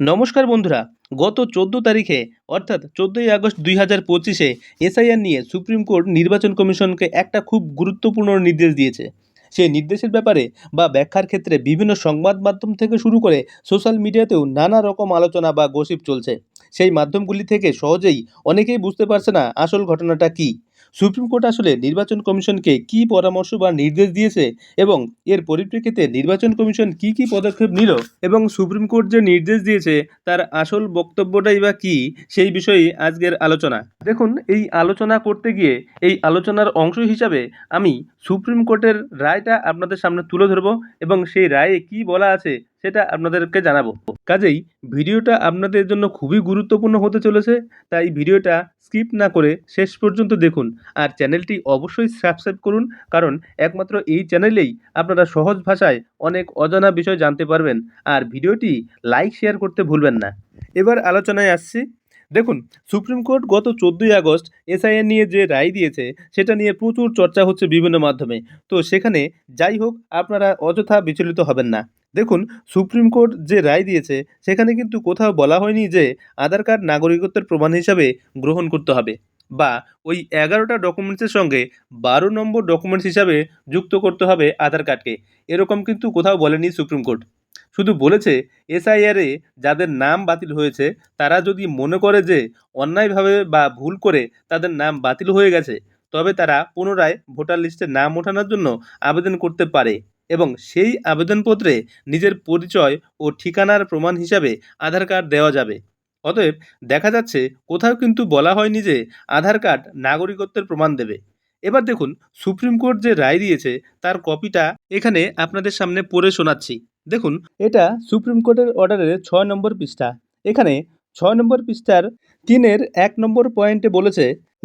নমস্কার বন্ধুরা, গত চোদ্দ তারিখে, অর্থাৎ চোদ্দোই আগস্ট দুই হাজার পঁচিশে, এসআইআর নিয়ে সুপ্রিম কোর্ট নির্বাচন কমিশনকে একটা খুব গুরুত্বপূর্ণ নির্দেশ দিয়েছে। সেই নির্দেশের ব্যাপারে বা ব্যাখ্যার ক্ষেত্রে বিভিন্ন সংবাদ মাধ্যম থেকে শুরু করে সোশ্যাল মিডিয়াতেও নানা রকম আলোচনা বা গসিপ চলছে। সেই মাধ্যমগুলি থেকে সহজেই অনেকেই বুঝতে পারছে না আসল ঘটনাটা কী। সুপ্রিম কোর্ট আসলে নির্বাচন কমিশনকে কী পরামর্শ বা নির্দেশ দিয়েছে এবং এর পরিপ্রেক্ষিতে নির্বাচন কমিশন কী কী পদক্ষেপ নিল এবং সুপ্রিম কোর্ট যে নির্দেশ দিয়েছে, তার আসল বক্তব্যটাই বা কী, সেই বিষয়েই আজকের আলোচনা। দেখুন, এই আলোচনা করতে গিয়ে, এই আলোচনার অংশ হিসাবে আমি সুপ্রিম কোর্টের রায়টা আপনাদের সামনে তুলে ধরবো এবং সেই রায়ে কী বলা আছে সেটা আপনাদেরকে জানাব। কাজেই ভিডিওটা আপনাদের জন্য খুবই গুরুত্বপূর্ণ হতে চলেছে, তাই ভিডিওটা স্কিপ না করে শেষ পর্যন্ত দেখুন আর চ্যানেলটি অবশ্যই সাবস্ক্রাইব করুন, কারণ একমাত্র এই চ্যানেলেই আপনারা সহজ ভাষায় অনেক অজানা বিষয় জানতে পারবেন আর ভিডিওটি লাইক, শেয়ার করতে ভুলবেন না। এবার আলোচনায় আসছি। দেখুন, সুপ্রিম কোর্ট গত চোদ্দোই আগস্ট এসআইএন নিয়ে যে রায় দিয়েছে, সেটা নিয়ে প্রচুর চর্চা হচ্ছে বিভিন্ন মাধ্যমে। তো সেখানে যাই হোক, আপনারা অযথা বিচলিত হবেন না। দেখুন, সুপ্রিম কোর্ট যে রায় দিয়েছে, সেখানে কিন্তু কোথাও বলা হয়নি যে আধার কার্ড নাগরিকত্বের প্রমাণ হিসাবে গ্রহণ করতে হবে বা ওই এগারোটা ডকুমেন্টসের সঙ্গে বারো নম্বর ডকুমেন্টস হিসাবে যুক্ত করতে হবে আধার কার্ডকে। এরকম কিন্তু কোথাও বলেনি সুপ্রিম কোর্ট। শুধু বলেছে, এসআইআরে যাদের নাম বাতিল হয়েছে, তারা যদি মনে করে যে অন্যায়ভাবে বা ভুল করে তাদের নাম বাতিল হয়ে গেছে, তবে তারা পুনরায় ভোটার লিস্টে নাম ওঠানোর জন্য আবেদন করতে পারে। এবং সেই আবেদনপত্রে নিজের পরিচয় ও ঠিকানার প্রমাণ হিসাবে আধার কার্ড দেওয়া যাবে। অতএব দেখা যাচ্ছে কোথাও কিন্তু বলা হয়নি যে আধার কার্ড নাগরিকত্বের প্রমাণ দেবে। এবার দেখুন, সুপ্রিম কোর্ট যে রায় দিয়েছে তার কপিটা এখানে আপনাদের সামনে পড়ে শোনাচ্ছি। দেখুন, এটা সুপ্রিম কোর্টের অর্ডারের ছয় নম্বর পৃষ্ঠা। এখানে ছয় নম্বর পৃষ্ঠার তিনের এক নম্বর পয়েন্টে বলেছে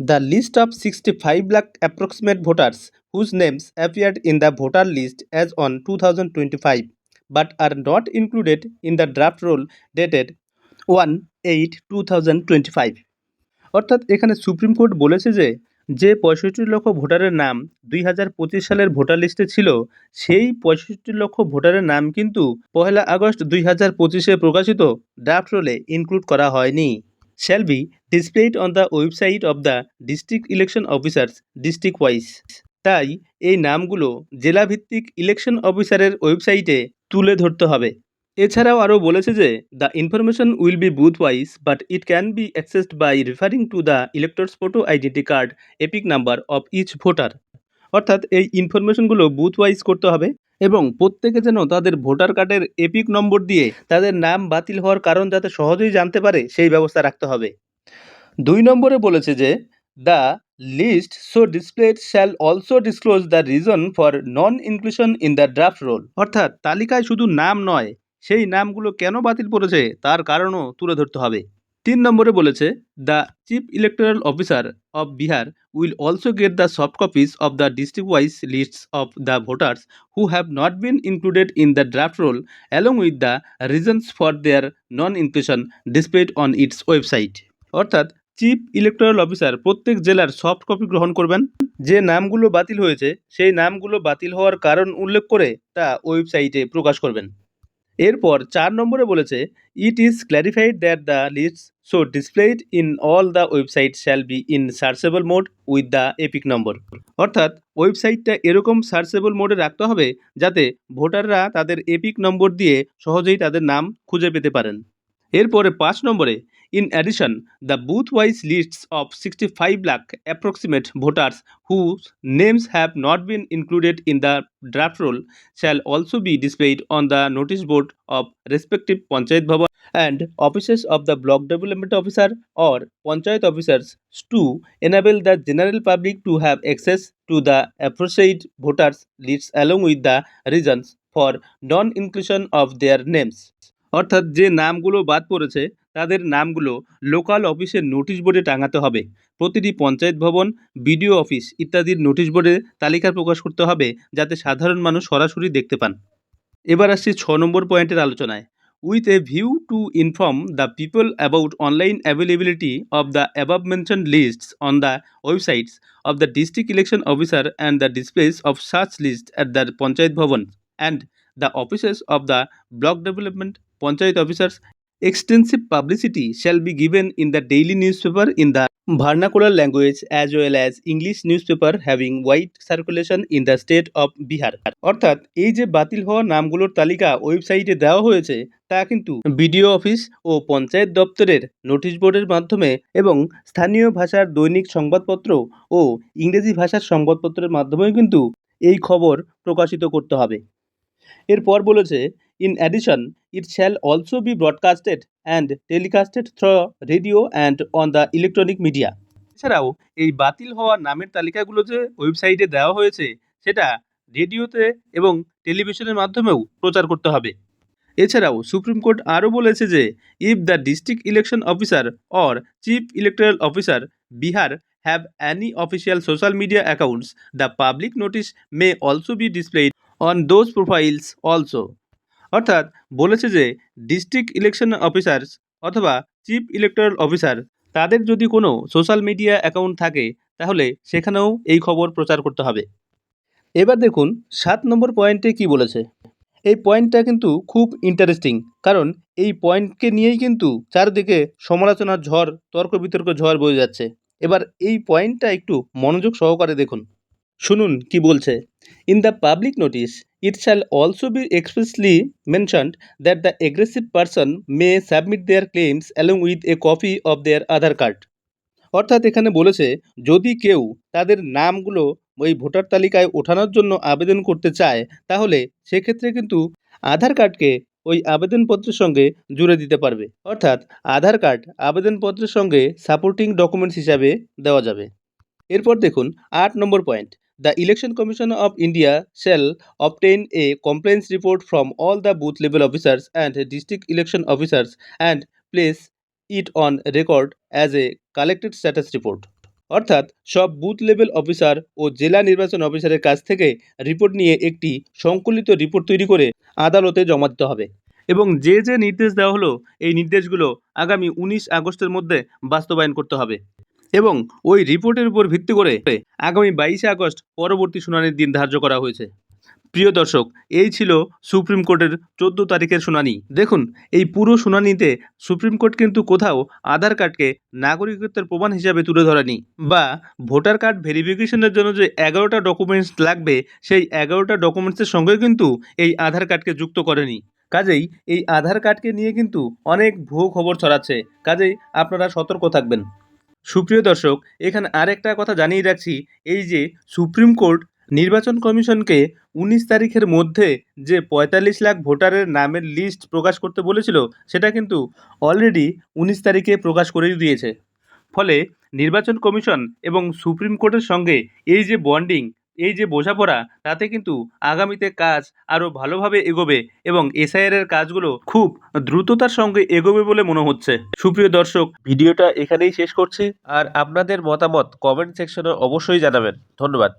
the list of sixty five lakh approximate voters whose names appeared in the voter list as on two thousand twenty five but are not included in the draft roll dated one eight two thousand twenty five অর্থাৎ এখানে supreme court বলেছে যে যে পঁয়ষট্টি লক্ষ ভোটারের নাম দুই হাজার পঁচিশ সালের ভোটার লিস্টে ছিল, সেই পঁয়ষট্টি লক্ষ ভোটারের নাম কিন্তু পহেলা আগস্ট দুই হাজার পঁচিশে প্রকাশিত ড্রাফট রোলে ইনক্লুড করা হয়নি। Shall be displayed on the website of the district election officers district wise তাই, এই নামগুলো জেলাভিত্তিক ইলেকশন অফিসারের ওয়েবসাইটে তুলে ধরতে হবে। এছাড়াও আরও বলেছে যে the information will be booth wise but it can be accessed by referring to the electors photo identity card EPIC number of each voter অর্থাৎ, এই ইনফরমেশনগুলো বুথ ওয়াইজ করতে হবে। এবং প্রত্যেকে যেন তাদের ভোটার কার্ডের এপিক নম্বর দিয়ে তাদের নাম বাতিল হওয়ার কারণ যাতে সহজেই জানতে পারে, সেই ব্যবস্থা রাখতে হবে। দুই নম্বরে বলেছে যে, the list so displayed shall also disclose the reason for non inclusion in the draft roll. অর্থাৎ তালিকায় শুধু নাম নয়, সেই নামগুলো কেন বাতিল করেছে, তার কারণও তুলে ধরতে হবে। তিন নম্বরে বলেছে the chief electoral officer of Bihar will also get the soft copies of the district wise lists of the voters who have not been included in the draft roll along with the reasons for their non inclusion displayed on its website অর্থাৎ chief electoral officer প্রত্যেক জেলার soft copy গ্রহণ করবেন। যে নামগুলো বাতিল হয়েছে, সেই নামগুলো বাতিল হওয়ার কারণ উল্লেখ করে তা ওয়েবসাইটে প্রকাশ করবেন। এরপর চার নম্বরে বলেছে it is clarified that the list so displayed in all the website shall be in searchable mode with the EPIC number অর্থাৎ ওয়েবসাইটটা এরকম সার্চেবল মোডে রাখতে হবে যাতে ভোটাররা তাদের এপিক নম্বর দিয়ে সহজেই তাদের নাম খুঁজে পেতে পারেন। এরপরে পাঁচ নম্বরে the booth wise lists of sixty five lakh approximate voters whose names have not been included in the draft roll shall also be displayed on the notice board of respective Panchayat Bhavan and offices of the block development officer or Panchayat officers to enable the general public to have access to the aforesaid voters lists along with the reasons for non-inclusion of their names. অর্থাৎ যে নামগুলো বাদ পড়েছে তাদের নামগুলো local অফিসের notice বোর্ডে টাঙাতে হবে। প্রতিটি পঞ্চায়েত ভবন বিডিও অফিস ইত্যাদির নোটিশ বোর্ডে তালিকা প্রকাশ করতে হবে যাতে সাধারণ মানুষ সরাসরি দেখতে পান। এবার আসছি ছ নম্বর পয়েন্টের আলোচনায়। With a view to inform the people about online availability of the above mention lists on the websites of the district election officer and the displace of search list at the panchayat bhavan and the offices of the block development panchayat officers extensive publicity shall be given in the daily newspaper in the vernacular language as well as English newspaper having wide circulation in the state of Bihar অর্থাৎ এই যে বাতিল হওয়া নামগুলোর তালিকা ওয়েবসাইটে দেওয়া হয়েছে তা কিন্তু বিডিও অফিস ও পঞ্চায়েত দপ্তরের নোটিশ বোর্ডের মাধ্যমে এবং স্থানীয় ভাষার দৈনিক সংবাদপত্র ও ইংরেজি ভাষার সংবাদপত্রের মাধ্যমেও কিন্তু এই খবর প্রকাশিত করতে হবে এরপর বলেছে in addition it shall also be broadcasted and telecasted through radio and on the electronic media এছাড়াও, এই বাতিল হওয়া নামের তালিকাগুলো যে ওয়েবসাইটে দেওয়া হয়েছে, সেটা রেডিওতে এবং টেলিভিশনের মাধ্যমেও প্রচার করতে হবে। এছাড়াও, সুপ্রিম কোর্ট আরও বলেছে যে if the district election officer or chief electoral officer Bihar have any official social media accounts the public notice may also be displayed on those profiles also অর্থাৎ বলেছে যে ডিস্ট্রিক্ট ইলেকশন অফিসার্স অথবা chief electoral officer তাদের যদি কোনো social media account থাকে, তাহলে সেখানেও এই খবর প্রচার করতে হবে। এবার দেখুন, সাত নম্বর পয়েন্টে কি বলেছে? এই পয়েন্টটা কিন্তু খুব ইন্টারেস্টিং কারণ এই পয়েন্টকে নিয়েই কিন্তু চারদিকে সমালোচনার ঝড় তর্ক বিতর্ক ঝড় বয়ে যাচ্ছে। এবার এই পয়েন্টটা একটু মনোযোগ সহকারে দেখুন। শুনুন কি বলছে। In the public notice it shall also be expressly mentioned that the aggressive person may submit their claims along with a copy of their Aadhaar card অর্থাৎ এখানে বলেছে, যদি কেউ তাদের নামগুলো ওই ভোটার তালিকায় ওঠানোর জন্য আবেদন করতে চায়, তাহলে সেক্ষেত্রে কিন্তু আধার কার্ডকে ওই আবেদনপত্রের সঙ্গে জুড়ে দিতে পারবে। অর্থাৎ আধার কার্ড আবেদনপত্রের সঙ্গে সাপোর্টিং ডকুমেন্টস হিসাবে দেওয়া যাবে। এরপর দেখুন, আট নম্বর point the election commission of India shall obtain a compliance report from all the booth level officers and district election officers and place it on record as a collected status report অর্থাৎ, সব booth level officer ও জেলা নির্বাচন অফিসারের কাছ থেকে report নিয়ে একটি সংকলিত রিপোর্ট তৈরি করে আদালতে জমা দিতে হবে। এবং যে যে নির্দেশ দেওয়া হলো, এই নির্দেশগুলো আগামী উনিশ আগস্টের মধ্যে বাস্তবায়ন করতে হবে। এবং ওই রিপোর্টের উপর ভিত্তি করে আগামী বাইশে আগস্ট পরবর্তী শুনানির দিন ধার্য করা হয়েছে। প্রিয় দর্শক, এই ছিল সুপ্রিম কোর্টের চোদ্দ তারিখের শুনানি। দেখুন, এই পুরো শুনানিতে সুপ্রিম কোর্ট কিন্তু কোথাও আধার কার্ডকে নাগরিকত্বের প্রমাণ হিসাবে তুলে ধরেনি বা ভোটার কার্ড ভেরিফিকেশনের জন্য যে এগারোটা ডকুমেন্টস লাগবে, সেই এগারোটা ডকুমেন্টসের সঙ্গে কিন্তু এই আধার কার্ডকে যুক্ত করেনি। কাজেই এই আধার কার্ডকে নিয়ে কিন্তু অনেক ভুয়ো খবর ছড়াচ্ছে। কাজেই আপনারা সতর্ক থাকবেন। সুপ্রিয় দর্শক, এখানে আরেকটা কথা জানিয়ে রাখছি। এই যে সুপ্রিম কোর্ট নির্বাচন কমিশনকে উনিশ তারিখের মধ্যে যে পঁয়তাল্লিশ লাখ ভোটারের নামের লিস্ট প্রকাশ করতে বলেছিল, সেটা কিন্তু অলরেডি উনিশ তারিখে প্রকাশ করে দিয়েছে। ফলে নির্বাচন কমিশন এবং সুপ্রিম কোর্টের সঙ্গে এই যে বন্ডিং এই যে বোঝাপড়া, তাতে কিন্তু আগামীতে কাজ আরও ভালোভাবে এগোবে এবং এসআইআর এর কাজগুলো খুব দ্রুততার সঙ্গে এগোবে বলে মনে হচ্ছে। সুপ্রিয় দর্শক, ভিডিওটা এখানেই শেষ করছি। আর আপনাদের মতামত কমেন্ট সেকশনে অবশ্যই জানাবেন। ধন্যবাদ।